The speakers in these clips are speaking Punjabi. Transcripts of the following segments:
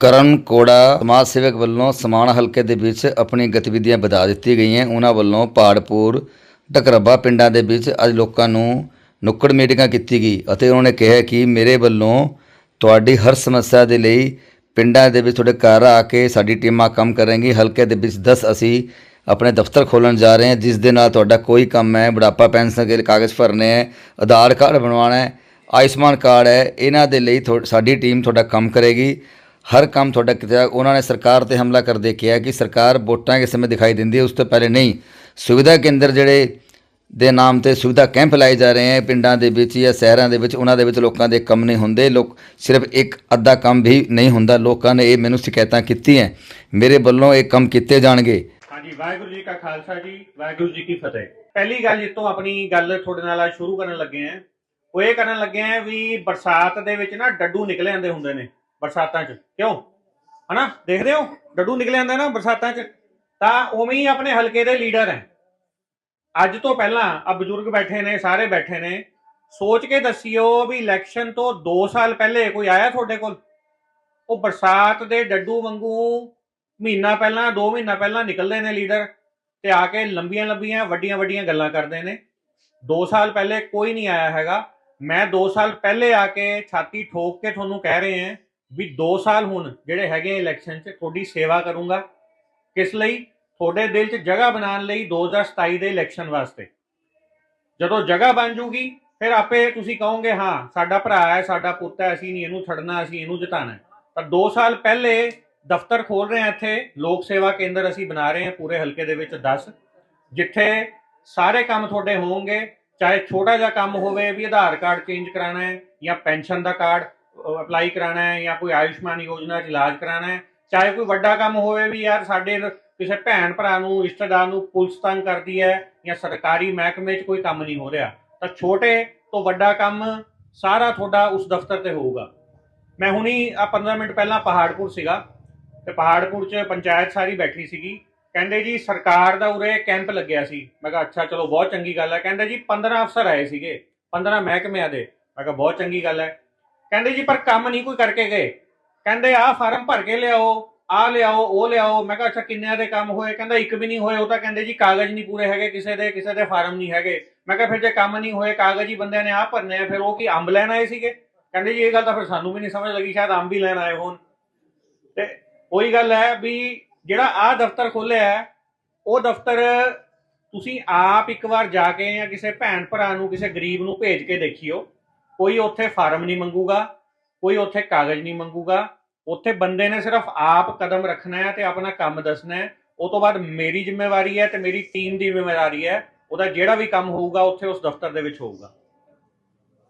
ਕਰਨ ਕੋੜਾ ਸਮਾਜ ਸੇਵਕ ਵੱਲੋਂ ਸਮਾਣਾ ਹਲਕੇ ਦੇ ਵਿੱਚ ਆਪਣੀ ਗਤੀਵਿਧੀਆਂ ਵਧਾ ਦਿੱਤੀ ਗਈਆਂ। ਉਹਨਾਂ ਵੱਲੋਂ ਪਾੜਪੁਰ, ਢਕਰਬਾ ਪਿੰਡਾਂ ਦੇ ਵਿੱਚ ਅੱਜ ਲੋਕਾਂ ਨੂੰ ਨੁੱਕੜ ਮੀਟਿੰਗਾਂ ਕੀਤੀ ਗਈ ਅਤੇ ਉਹਨਾਂ ਨੇ ਕਿਹਾ ਕਿ ਮੇਰੇ ਵੱਲੋਂ ਤੁਹਾਡੀ ਹਰ ਸਮੱਸਿਆ ਦੇ ਲਈ ਪਿੰਡਾਂ ਦੇ ਵਿੱਚ ਤੁਹਾਡੇ ਘਰ ਆ ਕੇ ਸਾਡੀ ਟੀਮਾਂ ਕੰਮ ਕਰਨਗੀ ਹਲਕੇ ਦੇ ਵਿੱਚ 10 ਅਸੀਂ ਆਪਣੇ ਦਫ਼ਤਰ ਖੋਲਣ ਜਾ ਰਹੇ ਹਾਂ, ਜਿਸ ਦੇ ਨਾਲ ਤੁਹਾਡਾ ਕੋਈ ਕੰਮ ਹੈ, ਬੁਢਾਪਾ, ਪੈਨਸ਼ਨ ਦੇ ਕਾਗਜ਼ ਭਰਨੇ ਹੈ, ਆਧਾਰ ਕਾਰਡ ਬਣਵਾਉਣਾ ਹੈ, ਆਯੁਸ਼ਮਾਨ ਕਾਰਡ ਹੈ, ਇਹਨਾਂ ਦੇ ਲਈ ਥੋ- ਸਾਡੀ ਟੀਮ ਤੁਹਾਡਾ ਕੰਮ ਕਰੇਗੀ। ਹਰ ਕੰਮ ਤੁਹਾਡਾ ਕੀਤਾ ਉਹਨਾਂ ਨੇ ਸਰਕਾਰ ਤੇ ਹਮਲਾ ਕਰਦੇ ਕਿਹਾ ਕਿ ਸਰਕਾਰ ਵੋਟਾਂ ਦੇ ਸਮੇਂ ਦਿਖਾਈ ਦਿੰਦੀ ਹੈ, ਉਸ ਤੋਂ ਪਹਿਲੇ ਨਹੀਂ। ਸੁਵਿਧਾ ਕੇਂਦਰ ਜਿਹੜੇ ਦੇ ਨਾਮ ਤੇ ਸੁਵਿਧਾ ਕੈਂਪ ਲਾਏ ਜਾ ਰਹੇ ਹੈ, ਪਿੰਡਾਂ ਦੇ ਵਿੱਚ ਜਾਂ ਸ਼ਹਿਰਾਂ ਦੇ ਵਿੱਚ, ਉਹਨਾਂ ਦੇ ਵਿੱਚ ਲੋਕਾਂ ਦੇ ਕੰਮ ਨਹੀਂ ਹੁੰਦੇ। ਲੋਕ ਸਿਰਫ ਇੱਕ ਅੱਧਾ ਕੰਮ ਵੀ ਨਹੀਂ ਹੁੰਦਾ। ਲੋਕਾਂ ਨੇ ਇਹ ਮੈਨੂੰ ਸ਼ਿਕਾਇਤਾਂ ਕੀਤੀਆਂ। ਮੇਰੇ ਵੱਲੋਂ ਇਹ ਕੰਮ ਕੀਤੇ ਜਾਣਗੇ। ਹਾਂਜੀ, ਵਾਹਿਗੁਰੂ ਜੀ ਕਾ ਖਾਲਸਾ ਜੀ, ਵਾਹਿਗੁਰੂ ਜੀ ਕੀ ਫਤਿਹ। ਪਹਿਲੀ ਗੱਲ ਜਿੱਤੋਂ ਆਪਣੀ ਗੱਲ ਤੁਹਾਡੇ ਨਾਲ ਅੱਜ ਸ਼ੁਰੂ ਕਰਨ ਲੱਗੇ ਆਂ ਉਹ ਇਹ ਕਰਨ ਲੱਗੇ ਆਂ ਵੀ ਬਰਸਾਤ ਦੇ ਵਿੱਚ ਨਾ ਡੱਡੂ ਨਿਕਲੇ ਆਉਂਦੇ ਹੁੰਦੇ ਨੇ। ਬਰਸਾਤਾਂ 'ਚ। ਕਿਉਂ? ਹਨਾ? ਦੇਖਦੇ ਹੋ? ਡੱਡੂ ਨਿਕਲ ਆਉਂਦੇ ਨਾ ਬਰਸਾਤਾਂ 'ਚ। ਤਾਂ ਉਵੇਂ ਹੀ ਆਪਣੇ ਹਲਕੇ ਦੇ ਲੀਡਰ ਹੈ। ਅੱਜ ਤੋਂ ਪਹਿਲਾਂ ਆ ਬਜ਼ੁਰਗ ਬੈਠੇ ਨੇ, ਸਾਰੇ ਬੈਠੇ ਨੇ। ਸੋਚ ਕੇ ਦੱਸਿਓ ਵੀ ਇਲੈਕਸ਼ਨ ਤੋਂ 2 ਸਾਲ ਪਹਿਲੇ ਕੋਈ ਆਇਆ ਤੁਹਾਡੇ ਕੋਲ? ਉਹ ਬਰਸਾਤ ਦੇ ਡੱਡੂ ਵਾਂਗੂ ਮਹੀਨਾ ਪਹਿਲਾਂ 2 ਮਹੀਨਾ ਪਹਿਲਾਂ ਨਿਕਲਦੇ ਨੇ ਲੀਡਰ ਤੇ ਆ ਕੇ ਲੰਬੀਆਂ ਲੰਬੀਆਂ, ਵੱਡੀਆਂ ਵੱਡੀਆਂ ਗੱਲਾਂ ਕਰਦੇ ਨੇ। 2 ਸਾਲ ਪਹਿਲੇ ਕੋਈ ਨਹੀਂ ਆਇਆ ਹੈਗਾ। ਮੈਂ 2 ਸਾਲ ਪਹਿਲੇ ਆ ਕੇ ਛਾਤੀ ਠੋਕ ਕੇ ਤੁਹਾਨੂੰ ਕਹਿ ਰਹੇ ਹਾਂ ਵੀ 2 ਸਾਲ ਹੁਣ ਜਿਹੜੇ ਹੈਗੇ ਇਲੈਕਸ਼ਨ 'ਚ ਤੁਹਾਡੀ ਸੇਵਾ ਕਰੂੰਗਾ। ਕਿਸ ਲਈ? ਤੁਹਾਡੇ ਦਿਲ 'ਚ ਜਗ੍ਹਾ ਬਣਾਉਣ ਲਈ 2027 ਦੇ ਇਲੈਕਸ਼ਨ ਵਾਸਤੇ। ਜਦੋਂ ਜਗ੍ਹਾ ਬਣ ਜੂਗੀ, ਫਿਰ ਆਪੇ ਤੁਸੀਂ ਕਹੋਗੇ, ਹਾਂ, ਸਾਡਾ ਭਰਾ ਹੈ, ਸਾਡਾ ਪੁੱਤ ਹੈ, ਅਸੀਂ ਨਹੀਂ ਇਹਨੂੰ ਛੱਡਣਾ, ਅਸੀਂ ਇਹਨੂੰ ਜਿਤਾਣਾ ਹੈ। ਤਾਂ 2 ਸਾਲ ਪਹਿਲੇ ਦਫ਼ਤਰ ਖੋਲ ਰਹੇ ਹਾਂ ਇੱਥੇ, ਲੋਕ ਸੇਵਾ ਕੇਂਦਰ ਅਸੀਂ ਬਣਾ ਰਹੇ ਹਾਂ ਪੂਰੇ ਹਲਕੇ ਦੇ ਵਿੱਚ 10 ਜਿੱਥੇ ਸਾਰੇ ਕੰਮ ਤੁਹਾਡੇ ਹੋਣਗੇ, ਚਾਹੇ ਛੋਟਾ ਜਿਹਾ ਕੰਮ ਹੋਵੇ ਵੀ ਆਧਾਰ ਕਾਰਡ ਚੇਂਜ ਕਰਾਣਾ ਹੈ ਜਾਂ ਪੈਨਸ਼ਨ ਦਾ ਕਾਰਡ ਅਪਲਾਈ ਕਰਾਣਾ ਹੈ ਜਾਂ ਕੋਈ ਆਯੁਸ਼ਮਾਨ ਯੋਜਨਾ 'ਚ ਇਲਾਜ ਕਰਾਣਾ ਹੈ, ਚਾਹੇ ਕੋਈ ਵੱਡਾ ਕੰਮ ਹੋਵੇ ਵੀ ਯਾਰ ਸਾਡੇ ਕਿਸੇ ਭੈਣ ਭਰਾ ਨੂੰ, ਰਿਸ਼ਤੇਦਾਰ ਨੂੰ ਪੁਲਿਸ ਤੰਗ ਕਰਦੀ ਹੈ ਜਾਂ ਸਰਕਾਰੀ ਮਹਿਕਮੇ 'ਚ ਕੋਈ ਕੰਮ ਨਹੀਂ ਹੋ ਰਿਹਾ, ਤਾਂ ਛੋਟੇ ਤੋਂ ਵੱਡਾ ਕੰਮ ਸਾਰਾ ਤੁਹਾਡਾ ਉਸ ਦਫ਼ਤਰ ਤੇ ਹੋਊਗਾ। ਮੈਂ ਹੁਣੀ ਆ 15 ਮਿੰਟ ਪਹਿਲਾਂ ਪਹਾੜਪੁਰ ਸੀਗਾ, ਤੇ ਪਹਾੜਪੁਰ 'ਚ ਪੰਚਾਇਤ ਸਾਰੀ ਬੈਠੀ ਸੀਗੀ। ਕਹਿੰਦੇ ਜੀ ਸਰਕਾਰ ਦਾ ਉਰੇ ਕੈਂਪ ਲੱਗਿਆ ਸੀ। ਮੈਂ ਕਿਹਾ, ਅੱਛਾ, ਚਲੋ ਬਹੁਤ ਚੰਗੀ ਗੱਲ ਹੈ। ਕਹਿੰਦਾ ਜੀ 15 ਅਫਸਰ ਆਏ ਸੀਗੇ 15 ਮਹਿਕਮਿਆਂ ਦੇ। ਮੈਂ ਕਿਹਾ, ਬਹੁਤ ਚੰਗੀ ਗੱਲ ਹੈ। ਕਹਿੰਦੇ ਜੀ ਪਰ ਕੰਮ ਨਹੀਂ ਕੋਈ ਕਰਕੇ ਗਏ। ਕਹਿੰਦੇ ਆਹ ਫਾਰਮ ਭਰ ਕੇ ਲਿਆਓ ਆ ਲਿਆਓ, ਉਹ ਲਿਆਓ। ਮੈਂ ਕਿਹਾ, ਅੱਛਾ, ਕਿੰਨਿਆਂ ਦੇ ਕੰਮ ਹੋਏ? ਕਹਿੰਦਾ, ਇੱਕ ਵੀ ਨਹੀਂ ਹੋਏ। ਉਹ ਤਾਂ ਕਹਿੰਦੇ ਜੀ ਕਾਗਜ਼ ਨਹੀਂ ਪੂਰੇ ਹੈਗੇ, ਕਿਸੇ ਦੇ ਕਿਸੇ ਦੇ ਫਾਰਮ ਨਹੀਂ ਹੈਗੇ। ਮੈਂ ਕਿਹਾ, ਫਿਰ ਜੇ ਕੰਮ ਨਹੀਂ ਹੋਏ, ਕਾਗਜ਼ ਹੀ ਬੰਦਿਆਂ ਨੇ ਆ ਭਰਨੇ ਆ, ਫਿਰ ਉਹ ਕੀ ਅੰਬ ਲੈਣ ਆਏ ਸੀਗੇ? ਕਹਿੰਦੇ ਜੀ, ਇਹ ਗੱਲ ਤਾਂ ਫਿਰ ਸਾਨੂੰ ਵੀ ਨਹੀਂ ਸਮਝ ਲੱਗੀ, ਸ਼ਾਇਦ ਅੰਬ ਹੀ ਲੈਣ ਆਏ ਹੋਣ। ਤੇ ਉਹੀ ਗੱਲ ਹੈ ਵੀ ਜਿਹੜਾ ਆ ਦਫ਼ਤਰ ਖੋਲਿਆ ਉਹ ਦਫ਼ਤਰ ਤੁਸੀਂ ਆਪ ਇੱਕ ਵਾਰ ਜਾ ਕੇ ਜਾਂ ਕਿਸੇ ਭੈਣ ਭਰਾ ਨੂੰ, ਕਿਸੇ ਗਰੀਬ ਨੂੰ ਭੇਜ ਕੇ ਦੇਖਿਓ। ਕੋਈ ਉੱਥੇ ਫਾਰਮ ਨਹੀਂ ਮੰਗੂਗਾ, ਕੋਈ ਉੱਥੇ ਕਾਗਜ਼ ਨਹੀਂ ਮੰਗੂਗਾ। ਉੱਥੇ ਬੰਦੇ ਨੇ ਸਿਰਫ ਆਪ ਕਦਮ ਰੱਖਣਾ ਹੈ ਤੇ ਆਪਣਾ ਕੰਮ ਦੱਸਣਾ ਹੈ। ਉਹ ਤੋਂ ਬਾਅਦ ਮੇਰੀ ਜ਼ਿੰਮੇਵਾਰੀ ਹੈ ਤੇ ਮੇਰੀ ਟੀਮ ਦੀ ਜ਼ਿੰਮੇਵਾਰੀ ਹੈ। ਉਹਦਾ ਜਿਹੜਾ ਵੀ ਕੰਮ ਹੋਊਗਾ, ਉੱਥੇ ਉਸ ਦਫ਼ਤਰ ਦੇ ਵਿੱਚ ਹੋਊਗਾ।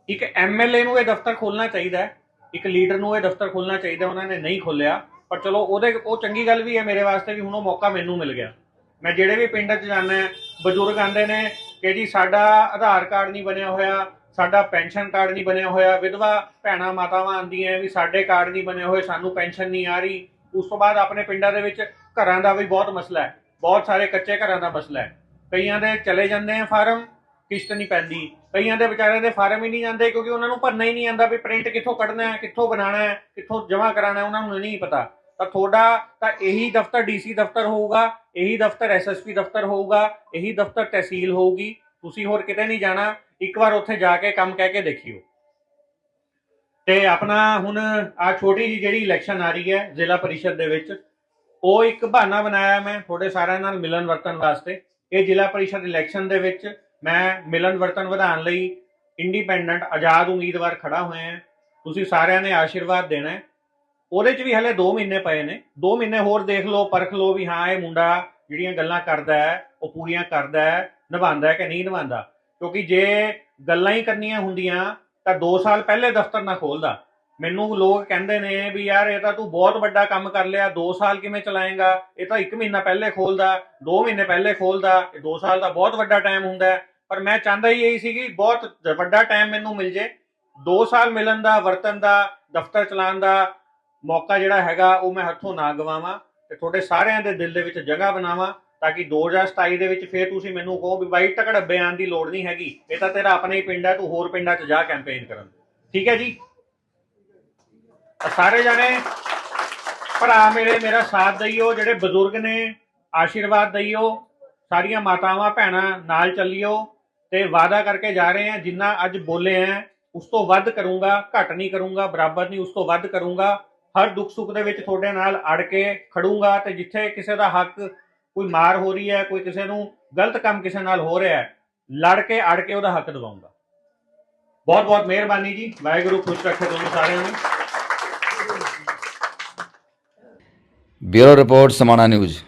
ਇੱਕ ਐਮਐਲਏ ਨੂੰ ਇਹ ਦਫ਼ਤਰ ਖੋਲਣਾ ਚਾਹੀਦਾ ਹੈ। ਇੱਕ ਲੀਡਰ ਨੂੰ ਇਹ ਦਫ਼ਤਰ ਖੋਲਣਾ ਚਾਹੀਦਾ, ਉਹਨਾਂ ਨੇ ਨਹੀਂ ਖੋਲਿਆ ਪਰ ਚਲੋ, ਉਹਦੇ ਉਹ ਚੰਗੀ ਗੱਲ ਵੀ ਹੈ ਮੇਰੇ ਵਾਸਤੇ ਵੀ, ਹੁਣ ਉਹ ਮੌਕਾ ਮੈਨੂੰ ਮਿਲ ਗਿਆ। ਮੈਂ ਜਿਹੜੇ ਵੀ ਪਿੰਡ 'ਚ ਜਾਂਦਾ ਬਜ਼ੁਰਗ ਆਂਦੇ ਨੇ ਕਿ ਜੀ ਸਾਡਾ ਆਧਾਰ ਕਾਰਡ ਨਹੀਂ ਬਣਿਆ ਹੋਇਆ ਸਾਡਾ ਪੈਨਸ਼ਨ ਕਾਰਡ ਨਹੀਂ ਬਣਿਆ ਹੋਇਆ, ਵਿਧਵਾ ਭੈਣਾਂ ਮਾਤਾਵਾਂ ਆਂਦੀਆਂ ਵੀ ਸਾਡੇ ਕਾਰਡ ਨਹੀਂ ਬਣੇ ਹੋਏ, ਸਾਨੂੰ ਪੈਨਸ਼ਨ ਨਹੀਂ ਆ ਰਹੀ। ਉਸ ਤੋਂ ਬਾਅਦ ਆਪਣੇ ਪਿੰਡਾਂ ਦੇ ਵਿੱਚ ਘਰਾਂ ਦਾ ਵੀ ਬਹੁਤ ਮਸਲਾ ਹੈ ਬਹੁਤ ਸਾਰੇ ਕੱਚੇ ਘਰਾਂ ਦਾ ਮਸਲਾ ਹੈ ਕਈਆਂ ਦੇ ਚਲੇ ਜਾਂਦੇ ਆ ਫਾਰਮ, ਕਿਸ਼ਤ ਨਹੀਂ ਪੈਂਦੀ। ਕਈਆਂ ਦੇ ਵਿਚਾਰਿਆਂ ਦੇ ਫਾਰਮ ਹੀ ਨਹੀਂ ਜਾਂਦੇ ਕਿਉਂਕਿ ਉਹਨਾਂ ਨੂੰ ਭਰਨਾ ਹੀ ਨਹੀਂ ਆਂਦਾ ਵੀ ਪ੍ਰਿੰਟ ਕਿੱਥੋਂ ਕੱਢਣਾ ਹੈ ਕਿੱਥੋਂ ਬਣਾਉਣਾ ਹੈ ਕਿੱਥੋਂ ਜਮ੍ਹਾਂ ਕਰਾਉਣਾ ਹੈ ਉਹਨਾਂ ਨੂੰ ਨਹੀਂ ਪਤਾ। ਤਾਂ ਤੁਹਾਡਾ ਤਾਂ ਇਹੀ ਦਫ਼ਤਰ ਡੀਸੀ ਦਫ਼ਤਰ ਹੋਊਗਾ, ਇਹੀ ਦਫ਼ਤਰ ਐਸਐਸਪੀ ਦਫ਼ਤਰ ਹੋਊਗਾ, ਇਹੀ ਦਫ਼ਤਰ ਤਹਿਸੀਲ ਹੋਊਗੀ। ਤੁਸੀਂ ਹੋਰ ਕਿਤੇ ਨਹੀਂ ਜਾਣਾ, ਇੱਕ ਵਾਰ ਉੱਥੇ ਜਾ ਕੇ ਕੰਮ ਕਹਿ ਕੇ ਦੇਖਿਓ। ਤੇ ਆਪਣਾ ਹੁਣ ਆ ਛੋਟੀ ਜੀ ਜਿਹੜੀ ਇਲੈਕਸ਼ਨ ਆ ਰਹੀ ਹੈ ਜ਼ਿਲ੍ਹਾ ਪਰਿਸ਼ਦ ਦੇ ਵਿੱਚ, ਉਹ ਇੱਕ ਬਹਾਨਾ ਬਣਾਇਆ ਮੈਂ ਤੁਹਾਡੇ ਸਾਰਿਆਂ ਨਾਲ ਮਿਲਣ ਵਰਤਨ ਵਾਸਤੇ। ਇਹ ਜ਼ਿਲ੍ਹਾ ਪਰਿਸ਼ਦ ਇਲੈਕਸ਼ਨ ਦੇ ਵਿੱਚ ਮੈਂ ਮਿਲਣ ਵਰਤਨ ਵਧਾਉਣ ਲਈ ਇੰਡੀਪੈਂਡੈਂਟ ਆਜ਼ਾਦ ਉਮੀਦਵਾਰ ਖੜਾ ਹੋਇਆ ਹਾਂ। ਤੁਸੀਂ ਸਾਰਿਆਂ ਨੇ ਆਸ਼ੀਰਵਾਦ ਦੇਣਾ ਹੈ। ਉਹਦੇ 'ਚ ਵੀ ਹਲੇ 2 ਮਹੀਨੇ ਪਏ ਨੇ। 2 ਮਹੀਨੇ ਹੋਰ ਦੇਖ ਲਓ, ਪਰਖ ਲਓ ਵੀ ਹਾਂ, ਇਹ ਮੁੰਡਾ ਜਿਹੜੀਆਂ ਗੱਲਾਂ ਕਰਦਾ ਹੈ, ਉਹ ਪੂਰੀਆਂ ਕਰਦਾ ਹੈ। ਨਿਭਾਉਂਦਾ ਕਿ ਨਹੀਂ ਨਿਭਾਉਂਦਾ? ਕਿਉਂਕਿ ਜੇ ਗੱਲਾਂ ਹੀ ਕਰਨੀਆਂ ਹੁੰਦੀਆਂ, ਤਾਂ 2 ਸਾਲ ਪਹਿਲੇ ਦਫ਼ਤਰ ਨਾ ਖੋਲਦਾ। ਮੈਨੂੰ ਲੋਕ ਕਹਿੰਦੇ ਨੇ ਵੀ ਯਾਰ, ਇਹ ਤਾਂ ਤੂੰ ਬਹੁਤ ਵੱਡਾ ਕੰਮ ਕਰ ਲਿਆ 2 ਸਾਲ ਕਿਵੇਂ ਚਲਾਏਗਾ? ਇਹ ਤਾਂ 1 ਮਹੀਨਾ ਪਹਿਲੇ ਖੋਲਦਾ 2 ਮਹੀਨੇ ਪਹਿਲੇ ਖੋਲਦਾ, ਇਹ 2 ਸਾਲ ਦਾ ਬਹੁਤ ਵੱਡਾ ਟਾਈਮ ਹੁੰਦਾ ਪਰ ਮੈਂ ਚਾਹੁੰਦਾ ਹੀ ਇਹੀ ਸੀ ਕਿ ਬਹੁਤ ਵੱਡਾ ਟਾਈਮ ਮੈਨੂੰ ਮਿਲ ਜੇ। 2 ਸਾਲ ਮਿਲਣ ਦਾ ਵਰਤਨ ਦਾ, ਦਫ਼ਤਰ ਚਲਾਉਣ ਦਾ ਮੌਕਾ ਜਿਹੜਾ ਹੈਗਾ, ਉਹ ਮੈਂ ਹੱਥੋਂ ਨਾ ਗਵਾਵਾਂ ਤੇ ਤੁਹਾਡੇ ਸਾਰਿਆਂ ਦੇ ਦਿਲ ਦੇ ਵਿੱਚ ਜਗ੍ਹਾ ਬਣਾਵਾਂ। ਤਾਂ ਕਿ 2027 ਦੇ ਵਿੱਚ ਫੇਰ ਤੁਸੀਂ ਮੈਨੂੰ ਕਹੋ ਵੀ ਬਾਈ ਟਕੜੱਬੇ ਆਉਣ ਦੀ ਲੋੜ ਨਹੀਂ ਹੈਗੀ। ਇਹ ਤਾਂ ਤੇਰਾ ਆਪਣਾ ਹੀ ਪਿੰਡ ਹੈ ਤੂੰ ਹੋਰ ਪਿੰਡਾਂ 'ਚ ਜਾ ਕੈਂਪੇਨ ਕਰਨ। ਠੀਕ ਹੈ ਜੀ? ਸਾਰੇ ਜਾਣੇ, ਭਰਾ ਮੇਰੇ, ਮੇਰਾ ਸਾਥ ਦਈਓ, ਜਿਹੜੇ ਬਜ਼ੁਰਗ ਨੇ, ਆਸ਼ੀਰਵਾਦ ਦਈਓ, ਸਾਰੀਆਂ ਮਾਤਾਵਾਂ, ਭੈਣਾਂ ਨਾਲ ਚੱਲਿਓ ਤੇ ਵਾਅਦਾ ਕਰਕੇ ਜਾ ਰਹੇ ਆ ਜਿੰਨਾ ਅੱਜ ਬੋਲੇ ਆ ਉਸ ਤੋਂ ਵੱਧ ਕਰੂੰਗਾ, ਘੱਟ ਨਹੀਂ ਕਰੂੰਗਾ, ਬਰਾਬਰ ਨਹੀਂ, ਉਸ ਤੋਂ ਵੱਧ ਕਰੂੰਗਾ। ਹਰ ਦੁੱਖ ਸੁੱਖ ਦੇ ਵਿੱਚ ਤੁਹਾਡੇ ਨਾਲ ਅੜ ਕੇ ਖੜੂੰਗਾ ਤੇ ਜਿੱਥੇ ਕਿਸੇ ਦਾ ਹੱਕ ਕੋਈ ਮਾਰ ਹੋ ਰਹੀ ਹੈ, ਕੋਈ ਕਿਸੇ ਨੂੰ ਗਲਤ ਕੰਮ ਕਿਸੇ ਨਾਲ ਹੋ ਰਿਹਾ ਹੈ, ਲੜ ਕੇ ਅੜ ਕੇ ਉਹਦਾ ਹੱਕ ਦਿਵਾਉਂਗਾ ਬਹੁਤ ਬਹੁਤ ਮਿਹਰਬਾਨੀ ਜੀ, ਵਾਹਿਗੁਰੂ ਖੁਸ਼ ਰੱਖੇ ਤੁਹਾਨੂੰ ਸਾਰਿਆਂ ਨੂੰ। Bureau report, Samana news.